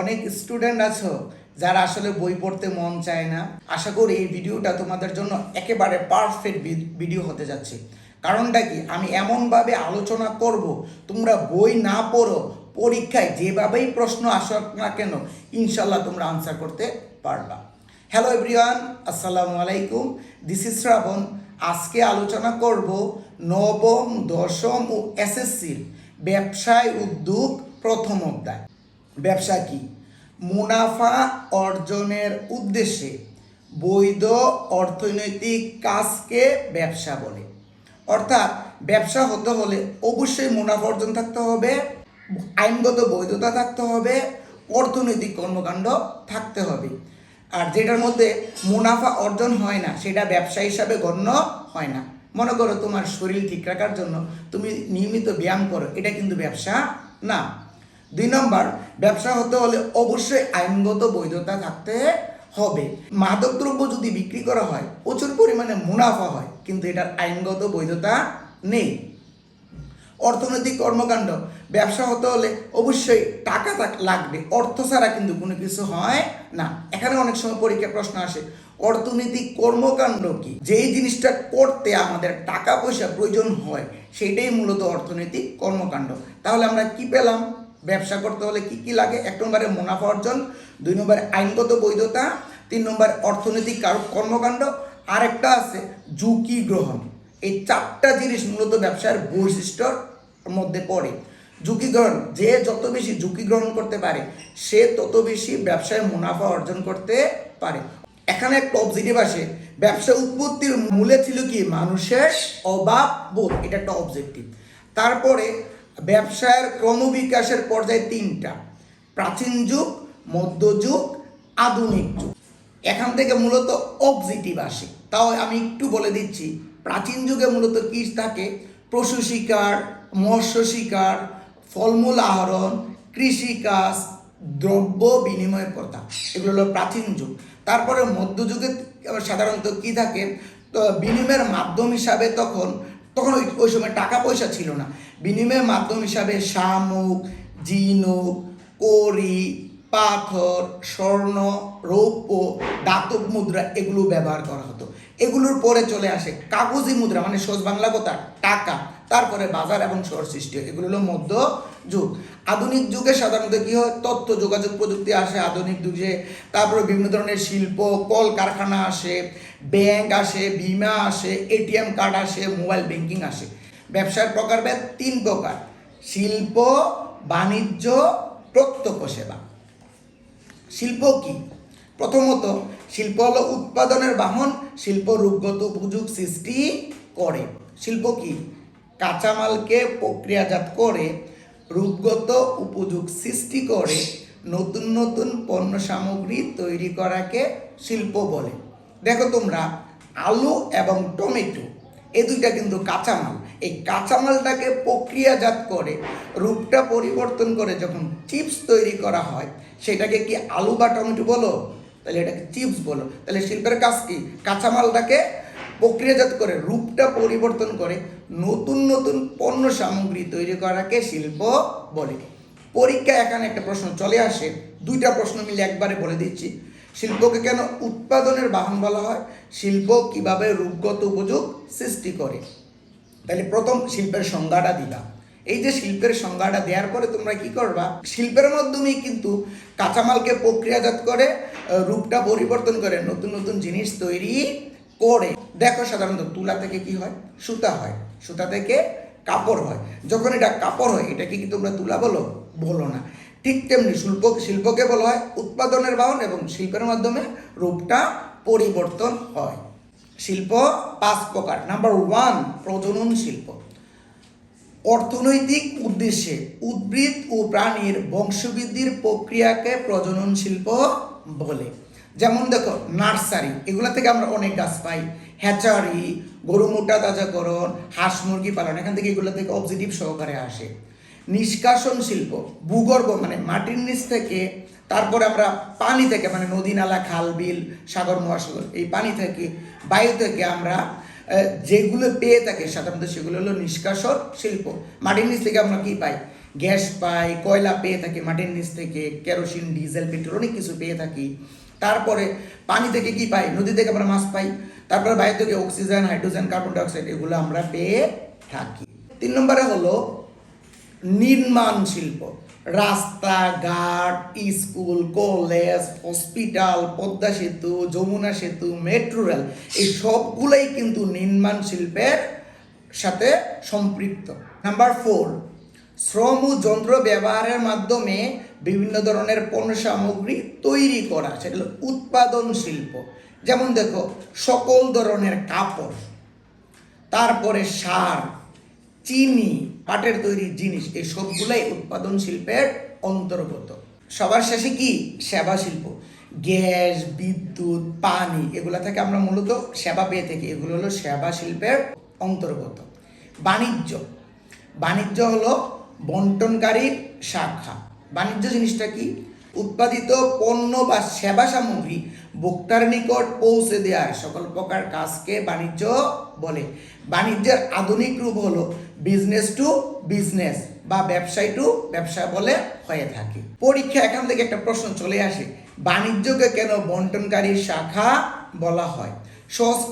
অনেক স্টুডেন্ট আছো যারা আসলে বই পড়তে মন চায় না। আশা করি এই ভিডিওটা তোমাদের জন্য একেবারে পারফেক্ট ভিডিও হতে যাচ্ছে। কারণটা কি? আমি এমনভাবে আলোচনা করব, তোমরা বই না পড়ো, পরীক্ষায় যেভাবেই প্রশ্ন আসুক না কেন ইনশাল্লাহ তোমরা আনসার করতে পারবা। হ্যালো এভরিওয়ান আসসালামু আলাইকুম। দিস ইজ শ্রাবণ আজকে আলোচনা করব নবম, দশম ও এসএসসির ব্যবসায় উদ্যোগ প্রথম অধ্যায়। ব্যবসা কি? মুনাফা অর্জনের উদ্দেশ্যে বৈধ অর্থনৈতিক কাজকে ব্যবসা বলে। অর্থাৎ ব্যবসা হতে হলে অবশ্যই মুনাফা অর্জন থাকতে হবে, আইনগত বৈধতা থাকতে হবে, অর্থনৈতিক কর্মকাণ্ড থাকতে হবে। আর যেটার মধ্যে মুনাফা অর্জন হয় না, সেটা ব্যবসা হিসাবে গণ্য হয় না। মনে করো তোমার শরীর ঠিক রাখার জন্য তুমি নিয়মিত ব্যায়াম করো, এটা কিন্তু ব্যবসা না। দুই নম্বর, ব্যবসা হতে হলে অবশ্যই আইনগত বৈধতা থাকতে হবে। মাদকদ্রব্য যদি বিক্রি করা হয়, প্রচুর পরিমাণে মুনাফা হয়, কিন্তু এটার আইনগত বৈধতা নেই। অর্থনৈতিক কর্মকাণ্ড, ব্যবসা হতে হলে অবশ্যই টাকা লাগবে। অর্থ ছাড়া কিন্তু কোনো কিছু হয় না। এখানে অনেক সময় পরীক্ষার প্রশ্ন আসে, অর্থনৈতিক কর্মকাণ্ড কি? যেই জিনিসটা করতে আমাদের টাকা পয়সা প্রয়োজন হয়, সেটাই মূলত অর্থনৈতিক কর্মকাণ্ড। তাহলে আমরা কি পেলাম? ব্যবসা করতে হলে কি কি লাগে? এক নম্বরে মুনাফা অর্জন, দুই নম্বরে আইনগত বৈধতা, তিন নম্বর অর্থনৈতিক কার- কর্মকাণ্ড, আরেকটা আছে ঝুঁকি গ্রহণ। এই চারটা জিনিস মূলত ব্যবসার বৈশিষ্ট্যর মধ্যে পড়ে। ঝুঁকি গ্রহণ, যে যত বেশি ঝুঁকি গ্রহণ করতে পারে, সে তত বেশি ব্যবসায় মুনাফা অর্জন করতে পারে। এখানে একটা অবজেক্টিভ আসে, ব্যবসা উৎপত্তির মূলে ছিল কি? মানুষের অভাব বোধ, এটা একটা অবজেক্টিভ তারপরে ব্যবসায়ের ক্রমবিকাশের পর্যায়ে তিনটা। প্রাচীন যুগ মধ্যযুগ আধুনিক যুগ। এখান থেকে মূলত অবজেক্টিভ আসে। তাও আমি একটু বলে দিচ্ছি, প্রাচীন যুগে মূলত কি থাকে? পশু শিকার, মৎস্য শিকার, ফলমূল আহরণ কৃষিকাজ দ্রব্য বিনিময়ের কথা এগুলো হলো প্রাচীন যুগ। তারপরে মধ্যযুগে সাধারণত কি থাকে? তো বিনিময়ের মাধ্যম হিসাবে তখন তখন ওই সময় টাকা পয়সা ছিল না। বিনিময়ের মাধ্যম হিসাবে শামুক জিনুক করি পাথর, স্বর্ণ, রৌপ্য, দাতব মুদ্রা এগুলো ব্যবহার করা হতো। এগুলোর পরে চলে আসে কাগজি মুদ্রা মানে সোজ বাংলা কথা? টাকা। তারপরে বাজার এবং শহর সৃষ্টি হয়। এগুলো হলো মধ্য যুগ। আধুনিক যুগে সাধারণত কী হয়? তথ্য, যোগাযোগ প্রযুক্তি আসে আধুনিক যুগে। তারপরে বিভিন্ন ধরনের শিল্প কল কারখানা আসে, ব্যাংক আসে, বিমা আসে, এটিএম কার্ড আসে, মোবাইল ব্যাংকিং আসে। ব্যবসার প্রকারভেদ তিন প্রকার, শিল্প, বাণিজ্য প্রত্যক্ষ সেবা শিল্প কি? প্রথমত, শিল্প হলো উৎপাদনের বাহন, শিল্প রূপগত উপযোগ সৃষ্টি করে। শিল্প কি? কাঁচামালকে প্রক্রিয়াজাত করে, রূপগত উপযোগ সৃষ্টি করে, নতুন নতুন পণ্য সামগ্রী তৈরি করাকে শিল্প বলে। দেখো তোমরা, আলু এবং টমেটো এই দুইটা কিন্তু কাঁচামাল। এই কাঁচামালটাকে প্রক্রিয়াজাত করে, রূপটা পরিবর্তন করে যখন চিপস তৈরি করা হয়, সেটাকে কি আলু বা টমেটো বলো? তাহলে এটাকে চিপস বলো। তাহলে শিল্পের কাজ কি? কাঁচামালটাকে প্রক্রিয়াজাত করে, রূপটা পরিবর্তন করে, নতুন নতুন পণ্য সামগ্রী তৈরি করাকে শিল্প বলে। পরীক্ষা এখানে একটা প্রশ্ন চলে আসে। দুইটা প্রশ্ন মিলে একবারে বলে দিচ্ছি। শিল্পকে কেন উৎপাদনের বাহন বলা হয়? শিল্প কীভাবে রূপগত উপযোগ সৃষ্টি করে? তাহলে প্রথম শিল্পের সংজ্ঞাটা দিলাম এই যে শিল্পের সংজ্ঞাটা দেওয়ার পরে তোমরা কি করবা? শিল্পের মাধ্যমেই কিন্তু কাঁচামালকে প্রক্রিয়াজাত করে রূপটা পরিবর্তন করে, নতুন নতুন জিনিস তৈরি করে। দেখো সাধারণত তুলা থেকে কি হয়? সুতা হয়। সুতা থেকে কাপড় হয়। যখন এটা কাপড় হয়, এটাকে কি তোমরা তুলা বলো? বলো না। ঠিক তেমনি শিল্প, শিল্পকে বলা হয় উৎপাদনের বাহন এবং শিল্পের মাধ্যমে রূপটা পরিবর্তন হয়। শিল্প, পাঁচ প্রকার। নাম্বার ওয়ান প্রজনন শিল্প। অর্থনৈতিক উদ্দেশ্যে উদ্ভিদ ও প্রাণীর বংশবৃদ্ধির প্রক্রিয়াকে প্রজনন শিল্প বলে। যেমন দেখো, নার্সারি, এগুলো থেকে আমরা অনেক গাছ পাই। হ্যাচারি, গরু মোটা তাজাকরণ হাঁস মুরগি পালন, এখান থেকে এগুলো থেকে অবজেটিভ সহকারে আসে। নিষ্কাশন শিল্প, ভূগর্ভ মানে মাটির নিচ থেকে, তারপরে আমরা পানি থেকে মানে নদী, নালা, খাল, বিল, সাগর, মহাসাগর, এই পানি থেকে, বায়ু থেকে আমরা যেগুলো পেয়ে থাকে, সাধারণত সেগুলো হলো নিষ্কাশন শিল্প। মাটির নিচ থেকে আমরা কি পাই? গ্যাস পাই, কয়লা পেয়ে থাকি মাটির নিচ থেকে, কেরোসিন, ডিজেল, পেট্রোল, অনেক কিছু পেয়ে থাকি। তারপরে পানি থেকে কি পাই? নদী থেকে আমরা মাছ পাই। তারপরে বাইরে থেকে অক্সিজেন, হাইড্রোজেন, কার্বন ডাইঅক্সাইড, এগুলো আমরা পেয়ে থাকি। তিন নম্বরে হলো নির্মাণ শিল্প রাস্তাঘাট, স্কুল, কলেজ, হসপিটাল, পদ্মা সেতু, যমুনা সেতু, মেট্রো রেল, এই সবগুলোই কিন্তু নির্মাণ শিল্পের সাথে সম্পৃক্ত। নাম্বার ফোর শ্রম ও যন্ত্র ব্যবহারের মাধ্যমে বিভিন্ন ধরনের পণ্য সামগ্রী তৈরি করা, সেটা হলো উৎপাদন শিল্প। যেমন দেখো, সকল ধরনের কাপড়, তারপরে সার চিনি পাটের তৈরি জিনিস, এই সবগুলাই উৎপাদন শিল্পের অন্তর্গত। সবার শেষে কি? সেবা শিল্প। গ্যাস, বিদ্যুৎ, পানি, এগুলা থেকে আমরা মূলত সেবা পেয়ে থাকি। এগুলো হলো সেবা শিল্পের অন্তর্গত। বাণিজ্য। বাণিজ্য হলো বন্টনকারীর শাখা। বাণিজ্য জিনিসটা কি? উৎপাদিত পণ্য বা সেবা সামগ্রী ভোক্তার নিকট পৌঁছে দেওয়ার সকল প্রকার কাজকে বাণিজ্য বলে। বাণিজ্যের আধুনিক রূপ হলো বিজনেস টু বিজনেস বা ব্যবসায় টু ব্যবসা বলে হয়ে থাকে। পরীক্ষা এখান থেকে একটা প্রশ্ন চলে আসে, বাণিজ্যকে কেন বন্টনকারী শাখা বলা হয়?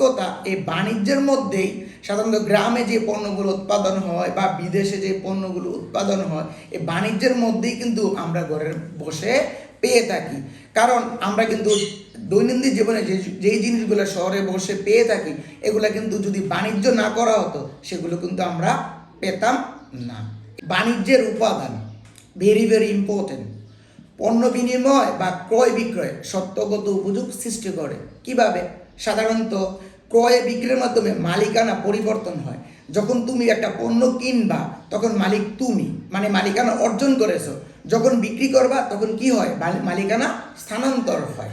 কথা এই বাণিজ্যের মধ্যেই সাধারণত গ্রামে যে পণ্যগুলো উৎপাদন হয় বা বিদেশে যে পণ্যগুলো উৎপাদন হয়, এই বাণিজ্যের মধ্যেই কিন্তু আমরা ঘরের বসে পেয়ে থাকি। কারণ আমরা কিন্তু দৈনন্দিন জীবনে যে, যেই জিনিসগুলো শহরে বসে পেয়ে থাকি, এগুলো কিন্তু যদি বাণিজ্য না করা হতো, সেগুলো কিন্তু আমরা পেতাম না। বাণিজ্যের উপাদান ভেরি ভেরি ইম্পর্টেন্ট পণ্য বিনিময় বা ক্রয় বিক্রয় সত্যগত উপযোগ সৃষ্টি করে। কীভাবে? সাধারণত ক্রয় বিক্রয়ের মাধ্যমে মালিকানা পরিবর্তন হয়। যখন তুমি একটা পণ্য কিনবা, তখন মালিক তুমি মানে মালিকানা অর্জন করেছ। যখন বিক্রি করবা, তখন কি হয়? মালিকানা স্থানান্তর হয়।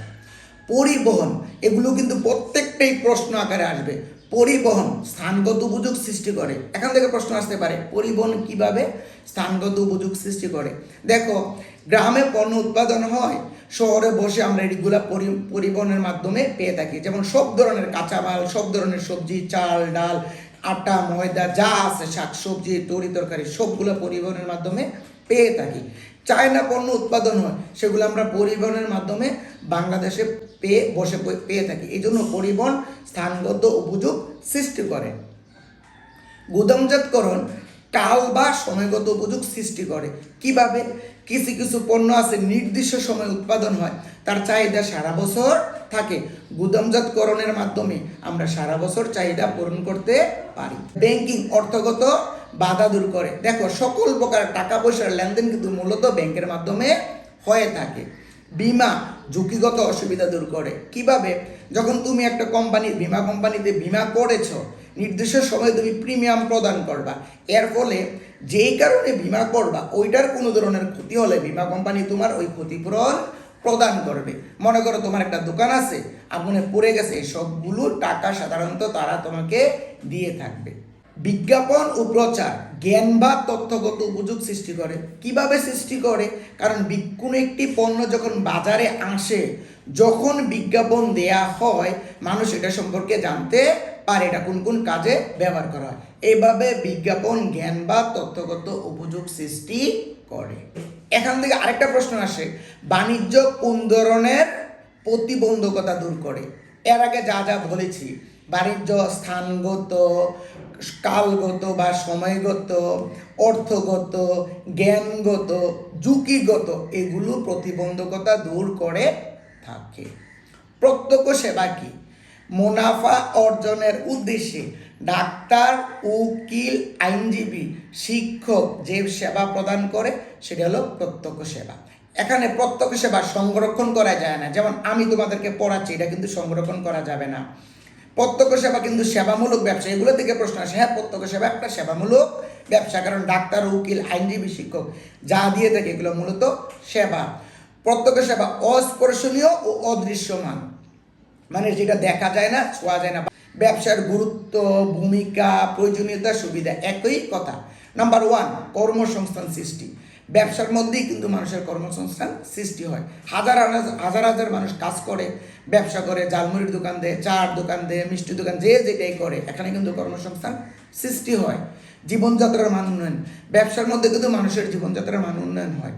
পরিবহন, এগুলো কিন্তু প্রত্যেকটাই প্রশ্ন আকারে আসবে। পরিবহন স্থানগত উপযোগ সৃষ্টি করে। এখান থেকে প্রশ্ন আসতে পারে, পরিবহন কীভাবে স্থানগত উপযোগ সৃষ্টি করে? দেখো, গ্রামে পণ্য উৎপাদন হয় শহরে বসে আমরা এগুলা পরি- পরিবহনের মাধ্যমে পেয়ে থাকি। যেমন সব ধরনের কাঁচামাল, সব ধরনের সবজি, চাল, ডাল, আটা, ময়দা, যা আছে, শাকসবজি, তরি তরকারি, সবগুলো পরিবহনের মাধ্যমে পেয়ে থাকি। চায়না পণ্য উৎপাদন হয়, সেগুলো আমরা পরিবহনের মাধ্যমে বাংলাদেশে পেয়ে বসে পেয়ে থাকি। এই জন্য পরিবহন স্থানগত উপযোগ সৃষ্টি করে। গুদামজাতকরণ কাল বা সময়গত উপযোগ সৃষ্টি করে। কীভাবে? কিছু কিছু পণ্য আছে নির্দিষ্ট সময় উৎপাদন হয়। তার চাহিদা সারা বছর থাকে। গুদামজাতকরণের মাধ্যমে আমরা সারা বছর চাহিদা পূরণ করতে পারি। ব্যাংকিং অর্থগত বাধা দূর করে। দেখো, সকল প্রকার টাকা পয়সার লেনদেন কিন্তু মূলত ব্যাংকের মাধ্যমে হয়ে থাকে। বিমা ঝুঁকিগত অসুবিধা দূর করে। কীভাবে? যখন তুমি একটা কোম্পানির বিমা কোম্পানিতে বিমা করেছ নির্দিষ্ট সময়ে তুমি প্রিমিয়াম প্রদান করবা। এর ফলে যেই কারণে বিমা করবা, ওইটার কোনো ধরনের ক্ষতি হলে বিমা কোম্পানি তোমার ওই ক্ষতিপূরণ প্রদান করবে। মনে করো তোমার একটা দোকান আছে, আগুনে পড়ে গেছে সবগুলো টাকা সাধারণত তারা তোমাকে দিয়ে থাকবে। বিজ্ঞাপন ও প্রচার, জ্ঞান বা তথ্যগত উপযোগ সৃষ্টি করে। কীভাবে সৃষ্টি করে? কারণ কোনো একটি পণ্য যখন বাজারে আসে, যখন বিজ্ঞাপন দেয়া হয়, মানুষ এটা সম্পর্কে জানতে পারে এটা কোন কোন কাজে ব্যবহার করা হয়? এইভাবে বিজ্ঞাপন, জ্ঞান বা তথ্যগত উপযোগ সৃষ্টি করে। এখান থেকে আরেকটা প্রশ্ন আসে। বাণিজ্য কোন ধরনের প্রতিবন্ধকতা দূর করে? এর আগে যা যা বলেছি, বাণিজ্য স্থানগত, কালগত বা সময়গত, অর্থগত, জ্ঞানগত ঝুঁকিগত এগুলো প্রতিবন্ধকতা দূর করে থাকে। প্রত্যক্ষ সেবা কি? মুনাফা অর্জনের উদ্দেশ্যে ডাক্তার, উকিল, আইনজীবী, শিক্ষক যে সেবা প্রদান করে, সেটা হলো প্রত্যক্ষ সেবা। এখানে প্রত্যক্ষ সেবা সংরক্ষণ করা যায় না। যেমন আমি তোমাদেরকে পড়াচ্ছি, এটা কিন্তু সংরক্ষণ করা যাবে না। প্রত্যক্ষ সেবা কিন্তু সেবামূলক ব্যবসা, এগুলো থেকে প্রশ্ন আসে হ্যাঁ প্রত্যক্ষ সেবা একটা সেবামূলক ব্যবসা, কারণ ডাক্তার, উকিল, আইনজীবী, শিক্ষক যা দিয়ে থাকে, এগুলো মূলত সেবা। প্রত্যক্ষ সেবা অস্পর্শনীয় ও অদৃশ্যমান। মানে যেটা দেখা যায় না, ছোঁয়া যায় না। ব্যবসার গুরুত্ব, ভূমিকা, প্রয়োজনীয়তা, সুবিধা একই কথা। নাম্বার ওয়ান কর্মসংস্থান সৃষ্টি। ব্যবসার মধ্যেই কিন্তু মানুষের কর্মসংস্থান সৃষ্টি হয়। হাজার হাজার হাজার মানুষ কাজ করে। ব্যবসা করে জালমুড়ির দোকান দেয়, চার দোকান দেয়, মিষ্টি দোকান, যে যেটাই করে, এখানে কিন্তু কর্মসংস্থান সৃষ্টি হয়। জীবনযাত্রার মান উন্নয়ন। ব্যবসার মধ্যে কিন্তু মানুষের জীবনযাত্রার মান উন্নয়ন হয়।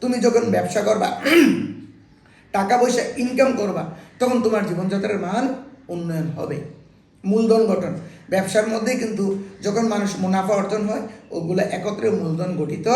তুমি যখন ব্যবসা করবা, টাকা পয়সা ইনকাম করবা তখন তোমার জীবনযাত্রার মান উন্নয়ন হবে। মূলধন গঠন। ব্যবসার মধ্যে কিন্তু যখন মানুষ মুনাফা অর্জন হয়, ওগুলো একত্রে মূলধন গঠিত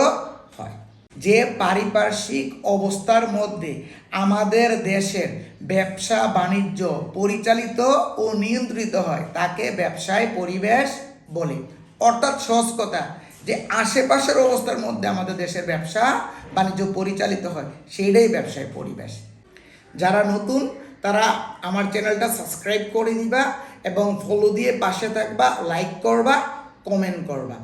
হয়। যে পারিপার্শ্বিক অবস্থার মধ্যে আমাদের দেশের ব্যবসা বাণিজ্য পরিচালিত ও নিয়ন্ত্রিত হয়, তাকে ব্যবসায় পরিবেশ বলে। অর্থাৎ সহজ কথা, যে আশেপাশের অবস্থার মধ্যে আমাদের দেশের ব্যবসা বাণিজ্য পরিচালিত হয়, সেইটাই ব্যবসায় পরিবেশ। যারা নতুন তারা আমার চ্যানেলটা সাবস্ক্রাইব করে দিবা এবং ফলো দিয়ে পাশে থাকবা লাইক করবা কমেন্ট করবা।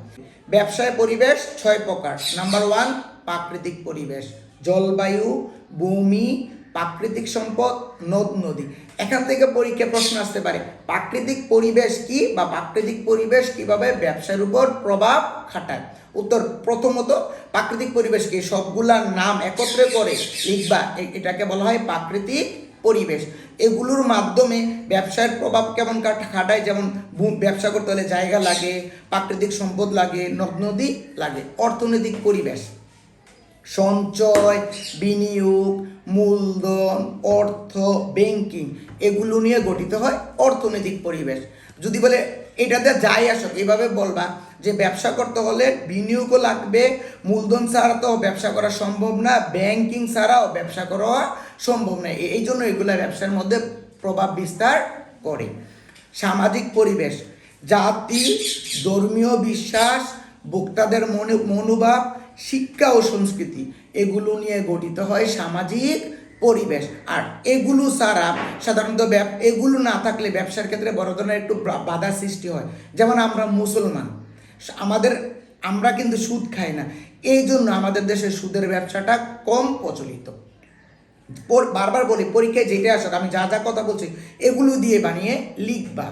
ব্যবসায় পরিবেশ ছয় প্রকার। নাম্বার ওয়ান প্রাকৃতিক পরিবেশ। জলবায়ু, ভূমি, প্রাকৃতিক সম্পদ, নদ, নদী। এখান থেকে পরীক্ষা প্রশ্ন আসতে পারে, প্রাকৃতিক পরিবেশ কি বা প্রাকৃতিক পরিবেশ কীভাবে ব্যবসার উপর প্রভাব খাটায়? উত্তর, প্রথমত, প্রাকৃতিক পরিবেশ কি? সবগুলার নাম একত্রে করে লিখবা এটাকে বলা হয় প্রাকৃতিক পরিবেশ। এগুলোর মাধ্যমে ব্যবসার প্রভাব কেমন খাটায়? যেমন ব্যবসা করতে হলে জায়গা লাগে, প্রাকৃতিক সম্পদ লাগে, নদ নদী লাগে, অর্থনৈতিক পরিবেশ। সঞ্চয়, বিনিয়োগ, মূলধন, অর্থ ব্যাংকিং এগুলো নিয়ে গঠিত হয় অর্থনৈতিক পরিবেশ। যদি বলে এটাতে যাই আসুক, এভাবে বলবা যে ব্যবসা করতে হলে বিনিয়োগও লাগবে, মূলধন ছাড়া তো ব্যবসা করা সম্ভব না ব্যাংকিং ছাড়াও ব্যবসা করা সম্ভব নয়। এই জন্য এগুলো ব্যবসার মধ্যে প্রভাব বিস্তার করে। সামাজিক পরিবেশ, জাতি, ধর্মীয় বিশ্বাস ভোক্তাদের মনে মনোভাব, শিক্ষা ও সংস্কৃতি, এগুলো নিয়ে গঠিত হয় সামাজিক পরিবেশ। আর এগুলো ছাড়া সাধারণত এগুলো না থাকলে ব্যবসার ক্ষেত্রে বড় ধরনের একটু বাধা সৃষ্টি হয়। যেমন আমরা মুসলমান আমাদের আমরা কিন্তু সুদ খাই না। এই জন্য আমাদের দেশে সুদের ব্যবসাটা কম প্রচলিত। পর- বারবার বলি, পরীক্ষায় যেটা আসে, আমি যা যা কথা বলছি, এগুলো দিয়ে বানিয়ে লিখবা।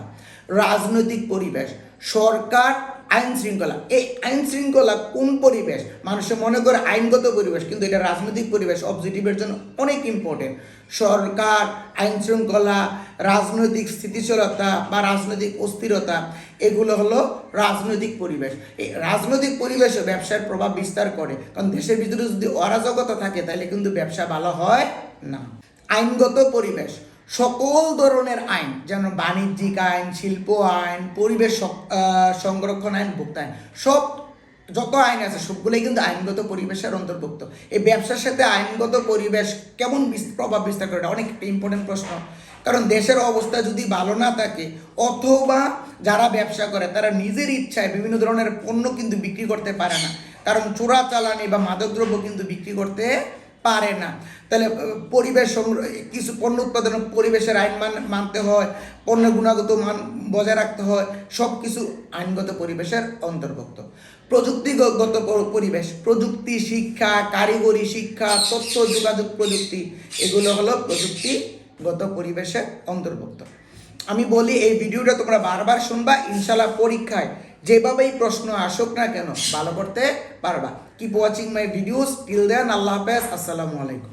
রাজনৈতিক পরিবেশ, সরকার, আইন শৃঙ্খলা। এই আইন শৃঙ্খলা কোন পরিবেশ? মানুষে মনে করে আইনগত পরিবেশ, কিন্তু এটা রাজনৈতিক পরিবেশ অবজেক্টিভের জন্য অনেক ইম্পর্টেন্ট সরকার, আইন শৃঙ্খলা, রাজনৈতিক স্থিতিশীলতা বা রাজনৈতিক অস্থিরতা, এগুলো হলো রাজনৈতিক পরিবেশ। এই রাজনৈতিক পরিবেশে ব্যবসার প্রভাব বিস্তার করে। কারণ দেশের ভিতরে যদি অরাজকতা থাকে, তাহলে কিন্তু ব্যবসা ভালো হয় না। আইনগত পরিবেশ, সকল ধরনের আইন যেমন বাণিজ্যিক আইন, শিল্প আইন, পরিবেশ সংরক্ষণ আইন, ভোক্তা আইন, সব, যত আইন আছে, সবগুলোই কিন্তু আইনগত পরিবেশের অন্তর্ভুক্ত। এই ব্যবসার সাথে আইনগত পরিবেশ কেমন প্রভাব বিস্তার করে অনেক একটা ইম্পর্টেন্ট প্রশ্ন। কারণ দেশের অবস্থা যদি ভালো না থাকে, অথবা যারা ব্যবসা করে, তারা নিজের ইচ্ছায় বিভিন্ন ধরনের পণ্য কিন্তু বিক্রি করতে পারে না। কারণ চোরা চালানি বা মাদকদ্রব্য কিন্তু বিক্রি করতে পারে না। তাহলে পরিবেশ কিছু পণ্য উৎপাদন পরিবেশের আইন মান- মানতে হয়, পণ্যের গুণাগত মান বজায় রাখতে হয় সব কিছু আইনগত পরিবেশের অন্তর্ভুক্ত। প্রযুক্তিগত পরিবেশ, প্রযুক্তি, শিক্ষা, কারিগরি শিক্ষা, তথ্য, যোগাযোগ প্রযুক্তি, এগুলো হলো প্রযুক্তিগত পরিবেশের অন্তর্ভুক্ত। আমি বলি, এই ভিডিওটা তোমরা বারবার শুনবা ইনশাল্লাহ পরীক্ষায় যেভাবেই প্রশ্ন আসুক না কেন, ভালো করতে পারবা। Keep watching my videos till then আল্লাহ হাফেজ আসসালামু আলাইকুম